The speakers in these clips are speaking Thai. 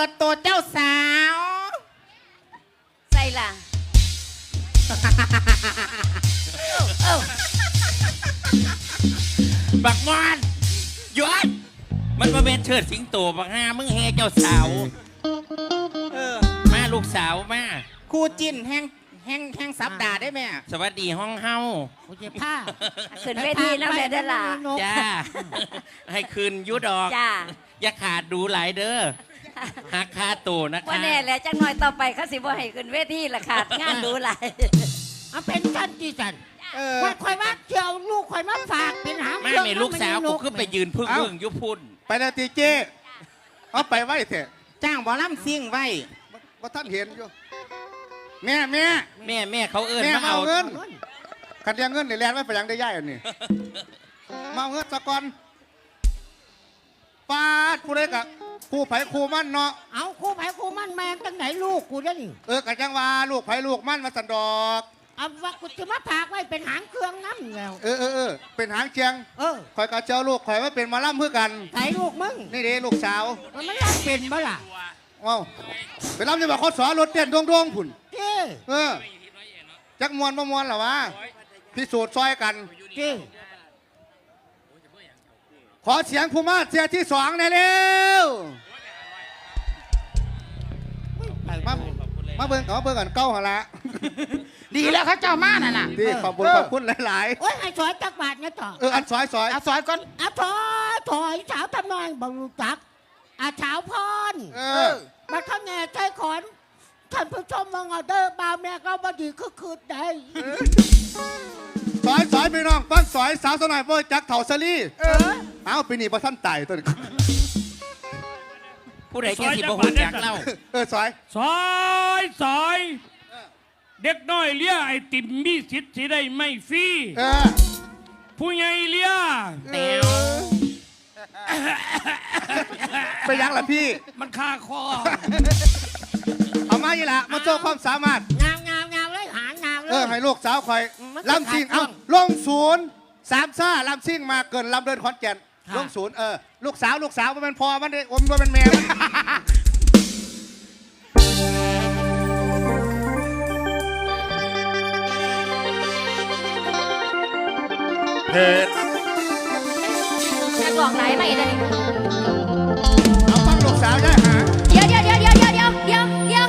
ปิดตัวเจ้าสาว ใส่ล่ะเอ้าบักมอนหยุดมันมาเป็นเชิดสิงโตบักฮามึงแฮเจ้าสาว เออ มาลูกสาวมาครูจิ้นแห้งแห้งแห้งสับดาได้ไหมสวัสดีห้องเฮากูจะผ้าขึ้นเวทีน้ำแดดได้ล่ะจ้า ให้คืนยุดออก จ้า อย่าขาดดูหลายเด้อ หักค่าตัวนะว่าคะแน่แหล้วจังหน่อยต่อไปเขาสิบ่ให้ขึ้นเวทีละขาดงานดูหลายเอาเป็นกันจีสันเออคอยคอยว่าเที่ยวลูกคอยมาฝากเป็นหางมาเมลูกสาวกูขึ้นไปยืนพึ่งเอ้าพึ่งยุพุ่นไปนาทีเจ้เอาไปไว้เถอะจ้างบอลำซิ่งไว้ว่าท่านเห็นอยู่แม่แม่แม่แม่เขาเอิ้นแม่มามาเอาเอาเงินขันเดียงเงินในแลนไว้ไปยังได้ย่ายอันนี้มาเอาเงินสะก่อนปาดผู้ใดกะ ครู่ไผครู่มั่นเนาะเอาคู่ไผ่คู่มันแมงตั้งไหนลูกกูได้นี่เออกะจังว่าลูกไผลูกมั่นมาสันดอก เอาว่ากูจะมาฝากไว้เป็นหางเครื่องน้ำแล้ว เออเออเออเป็นหางเชียงเออคอยกะเจ้าลูกคอยว่าเป็นหมาล่ำเพื่อกันใส่ลูกมึงนี่เด้ลูกสาวมันไม่รับเป็นบ่ล่ะเอ้าไปรับจะบอกเขาสอนรถเต้นดวงดวงๆผุ่นเจ้เออจักมวนประมวนเหรอวะพิสูจน์ซอยกัน เจ้ ขอเสียงภูมาเสียที่สองหน่อยเร็วมามาเบิ่งก่อนมาเบิ่งก่อนเก้าหนละดีแล้วเขาเจ้ามาน่ะน่ะดีขอบคุณขอบคุณหลายโอ้ยไอ้สอยจักบาทเนี่ยต่อๆ เอออันซอยซอย เอาซอยก่อน อาถอยถอยสาวทำนองบรูจักอาสาวพรเออมาข้างแง่ใจขอนท่านผู้ชมว่าไงเด้อบ่าวแม่ก็บดีคือคืนได้ซอยซอยพี่น้องฟังซอยสาวสนอยเบอร์จักเถาซะลี่ เออเอาปีนี้ประท่านตายตัวนี้ผู้ใดแค่สิบ่ฮู้จักเล่าเออซอยซอยซอย เด็กน้อยเลี้ยไอติมมีสิทธิ์สิได้ไม่ฟรีเออผู้ใหญ่เลี้ยแตวไปยังล่ะพี่ มันคาคอ เอามาอีละมาโชว์ความสามารถ งามงามงามเลยหางามเลเออยให้ลูกสาวคอยมันลำซิ่งขาดเอาช่องลงศูนย์สามซ่าลำซิ่งมาเกินลำเดินขอนแก่น ค่ะลงศูนย์เออลูกสาวลูกสาวมันเป็นพอมันได้อมมันเป็นแม่มันเฮ็ดนักร้องไหนไม่ได้นี่เอาฟังลูกสาวได้หาเดี๋ยวเดี๋ยวเดี๋ยวเดี๋ยวเดี๋ยวเดี๋ยวเดี๋ยวเดี๋ยว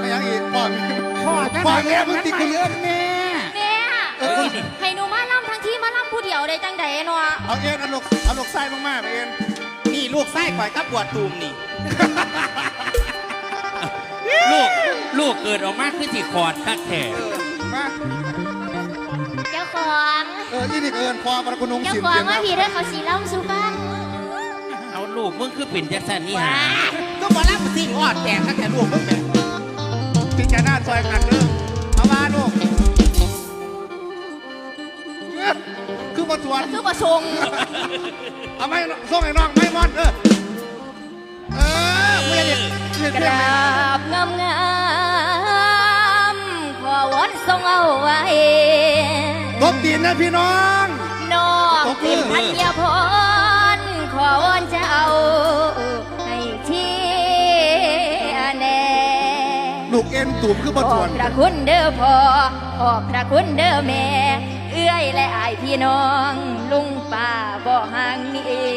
ไม่ยังอีกพ่อมีพ่อจะพ่อไหนแม่มึงติดกันเอินแม่แม่ เดียวได้จังใดเนาะเอาเอ็นเอาลูกเอาลูกไส้มากๆไปเอ็นนี่ลูกไส้ข่อยกับบวดตูมนี่ ลูกลูกเกิดออกมาคือสิขอดคักแท้เออมาเจ้าของเอออีนี่ก็เอินพอมาคุณนุ่งเจ้าสินของเตียงว่านะพี่เรื่องเขาสีล่ำสุฟังเอาลูกมึงคือเป็นจังซั่นนี่หาก็บอลำซิ่งออดแตกตั้งแต่ลูกมึงเนี่ยพี่จะหน้าซอยกันเด้อเอามาลูก มาสวนคือประชงเอาไม่ส่งไอ้น้องไม่มอนเออเออไม่ได้เรียนกเรียนราบงามงามๆขอวอนทรงเอาไว้ตบตีนนะพี่น้องน้องตบมืเป็อนพันยาพรขอวอนเจ้าให้เที่ยแน่ลูกเอ็นตุ่มคือขมาอสวนบพระคุณเด้อพ่อขอบพระคุณเด้อแม่เอื้อย และอายพี่น้องลุงป้าบ่ห่างนี้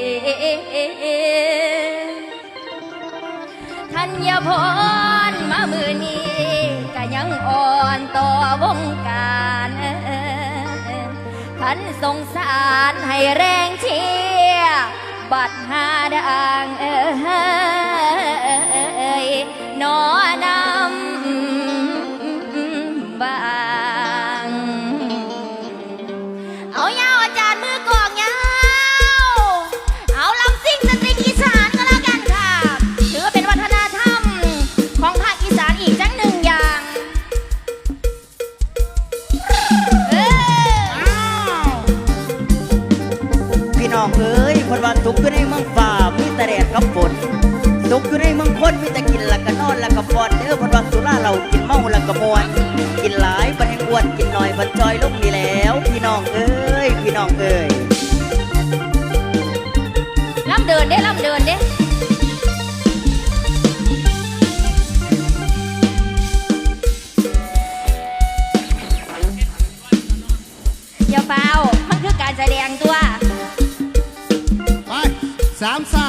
ทัญญพรมามือนี้ก็ยังอ่อนต่อวงการท่านสงสารให้แรงเชียบัดหาดังเอ้ยนอน กับฝนสุกอยู่ในมังคนมีแต่กินละก็นอนละก็ฟอนเด้อพันวังสุราเรากินเมาละก็มวนกินหลายบันแห่งวนกินหน่อยบันจอยลุกนี่แล้ว พี่น้องเอ้ยพี่น้องเอ้ยล่ำเดินเด้ล่ำเดินเด้อย่าเฝ้ามันคือการแสดงตัว ไปสามสา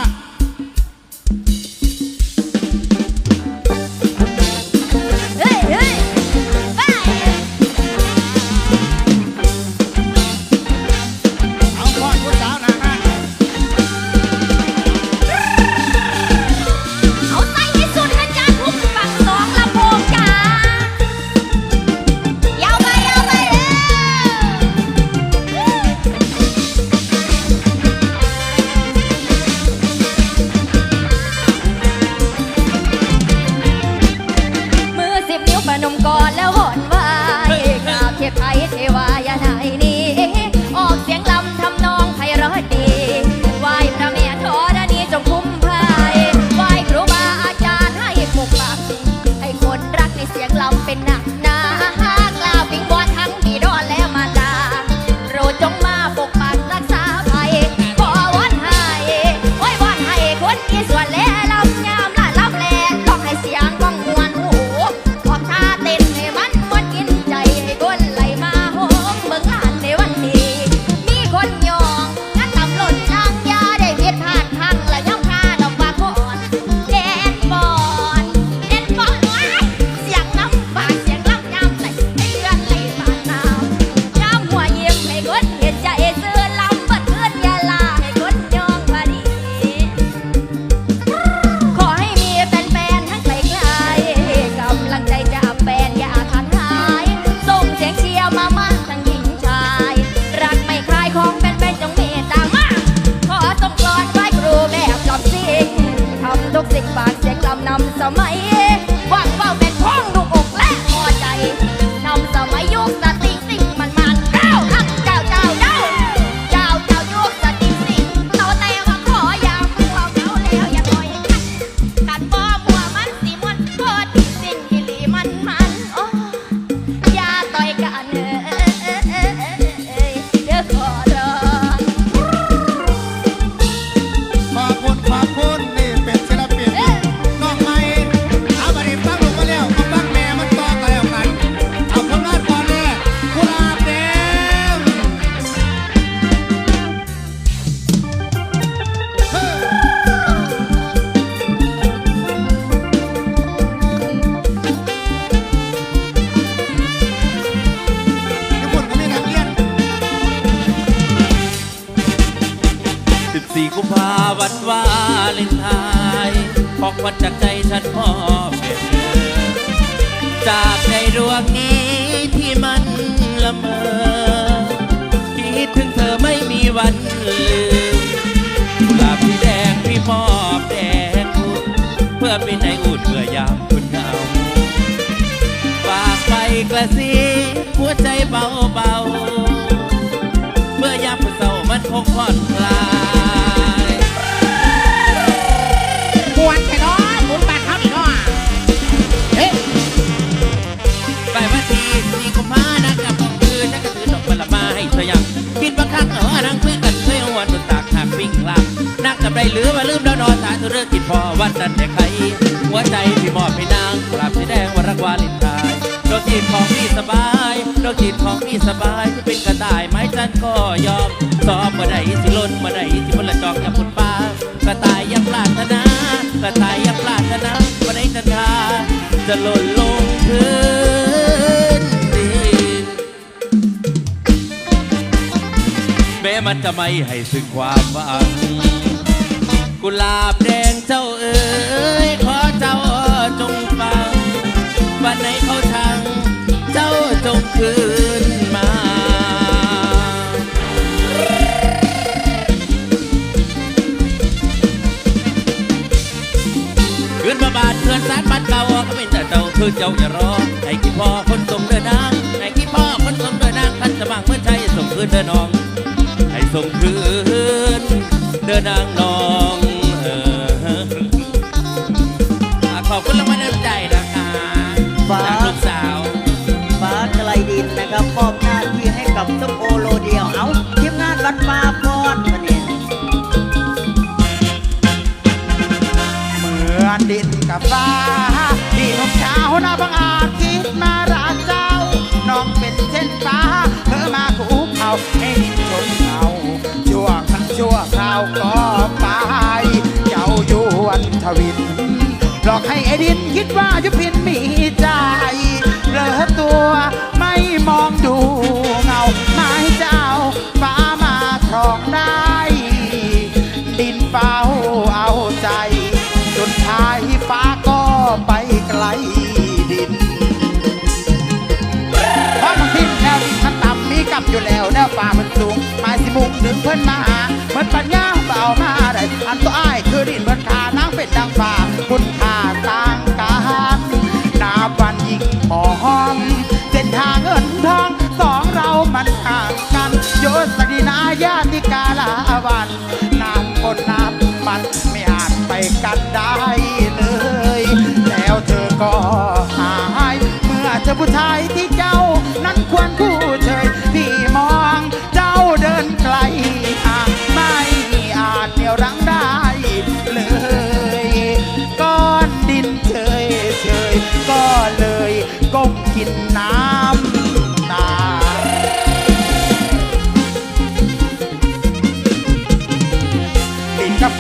วัดวาเลนไทยของวัดจากใจฉันมอบให้เธอจากในดวงนี้ที่มันละเมอคิดถึงเธอไม่มีวันลืมกลาบที่แดงพี่มอบแดงคุณเพื่อไป็นในอุ่นเมื่อยามคุณเหงาฝากไปกระซิบหัวใจเบาเบาเมื่อยามคุณเศร้ามันคงผ่อนคลาย เรื่องกินพอวันนั้นแต่ใครหัวใจพี่มอบให้นางกราบสีแดงวรักวาลินทายดอกจิตของพี่สบายดอกจิตของพี่สบายจะเป็นกระต่ายไม้จันก็ยอมซ้อมมาได้สิล้นมาได้สิพลจอกกับผลปลากระต่ายยังปรารถนากระต่ายยังปรารถนามาได้จันทาจะล่นลงพื้นดินแม้มันจะไม่ให้ซึ่งความหวัง กุหลาบแดงเจ้าเอ๋ยขอเจ้าจงฟัง วันไหนเขาทางเจ้าจงคืนมา คืนมาบาดเพื่อนสารบัดเก่าก็เป็นแต่เจ้าคือเจ้าอย่ารอให้กี่พ่อคนสมเดินนางให้กี่พ่อคนสมเดินนางท่านจะบังเมื่อใจส่งคืนเดินน้อง ให้ส่งคืน ดให้ชมเขาชั่วครั้งชั่วคราวก็ไปเจ้าอยู่วันทวินหลอกให้เอดินคิดว่ายุพินมีใจเลอตัว ถึงเพิ่นมาเหมือนปัญญาเบามาได้อันตัวอ้ายคือดินเหมืนขานางเป็นดังฝ่าคุณค่าต่างกันนาบันยิ่งหอมเส้นทางเงินทองสองเรามันห่างกันโยสดีนาญาติกาลาวันนำคนนับมันไม่อาจไปกันได้เลย แล้วเธอก็หาย เมื่อเจอผู้ชาย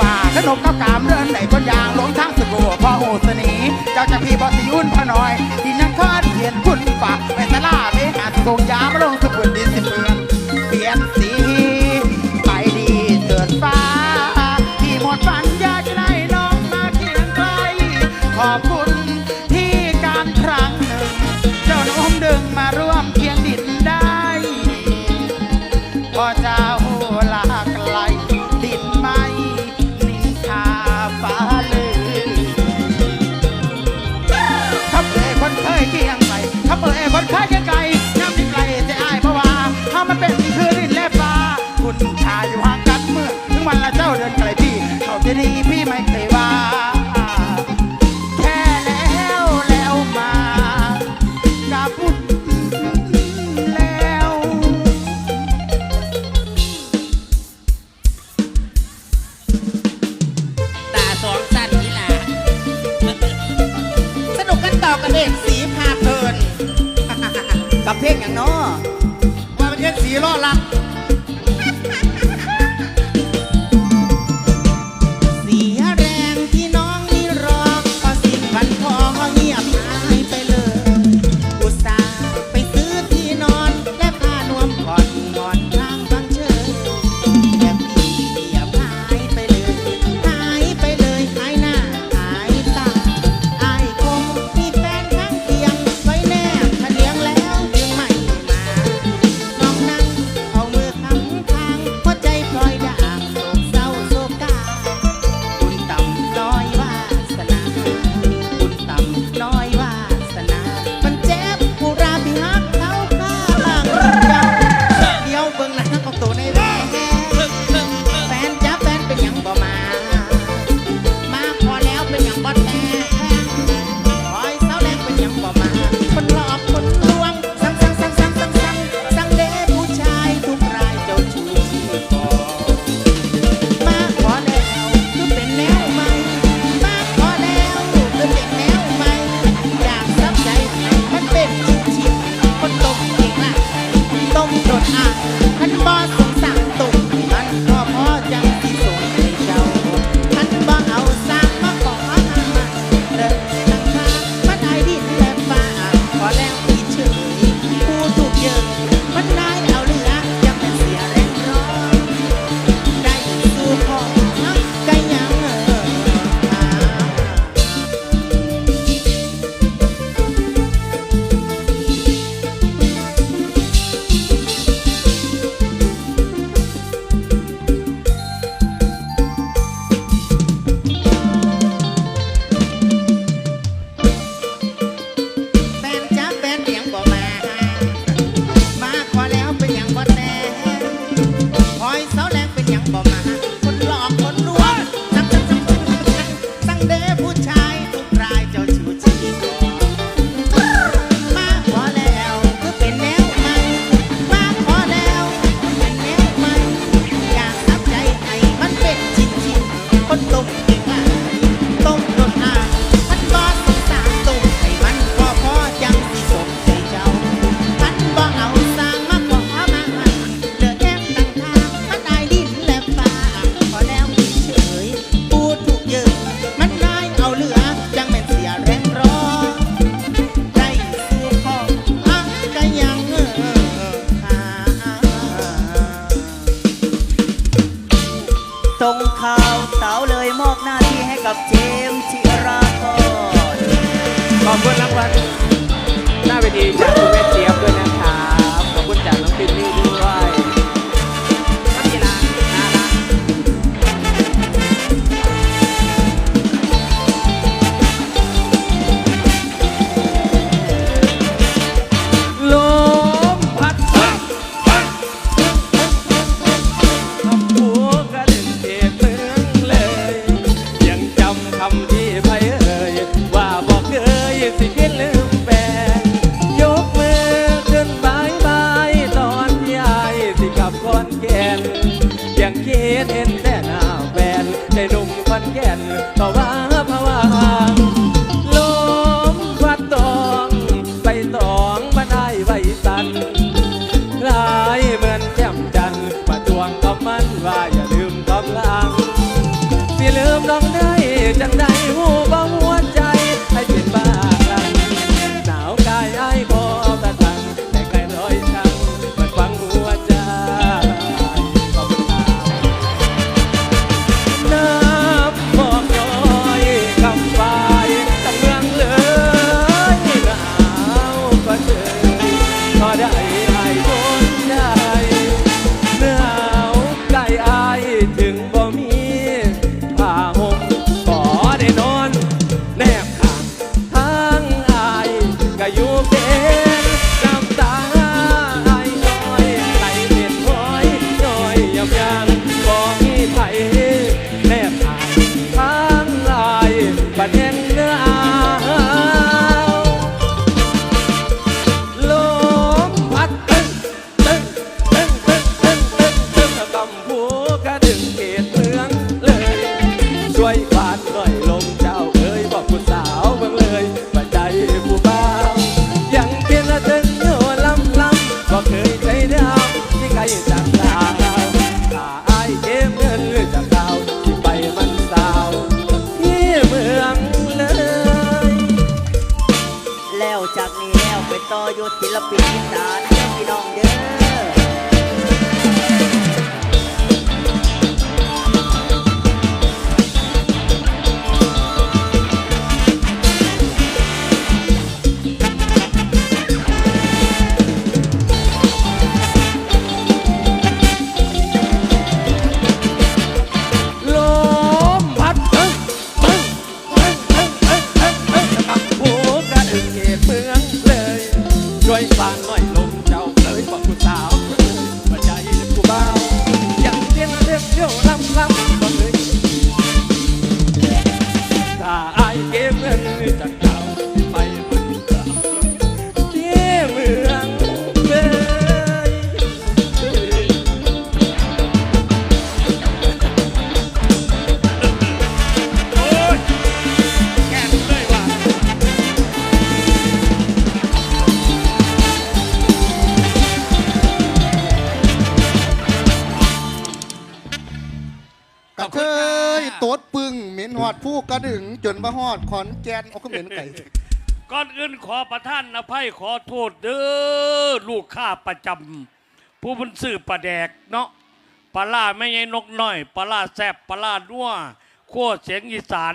ป่าขนมข้าวกามเดินไหนบนยางลงทางสุกัวพ่อโอสนีเจ้าจะพี่บอสิยุ่นพ่อน้อย ที่นักคอนเขียนคุณป่าไปสลาไปหาสกงยามาลงสุกุลดินสิบเมือ สีล้อหลัก I ผู้กระดึงจนมาหอดขอนแกนเอกขึ้เหม็นไก่ ก่อนอื่นขอประท่านอภัยขอโทษเด้อลูกข้าประจำผู้บันสื่อประแดกเนาะปลาล่าไม่ใช่นกน่อยปลาล่าแซบปลาล่าด้วขั้วเสียงอีสาน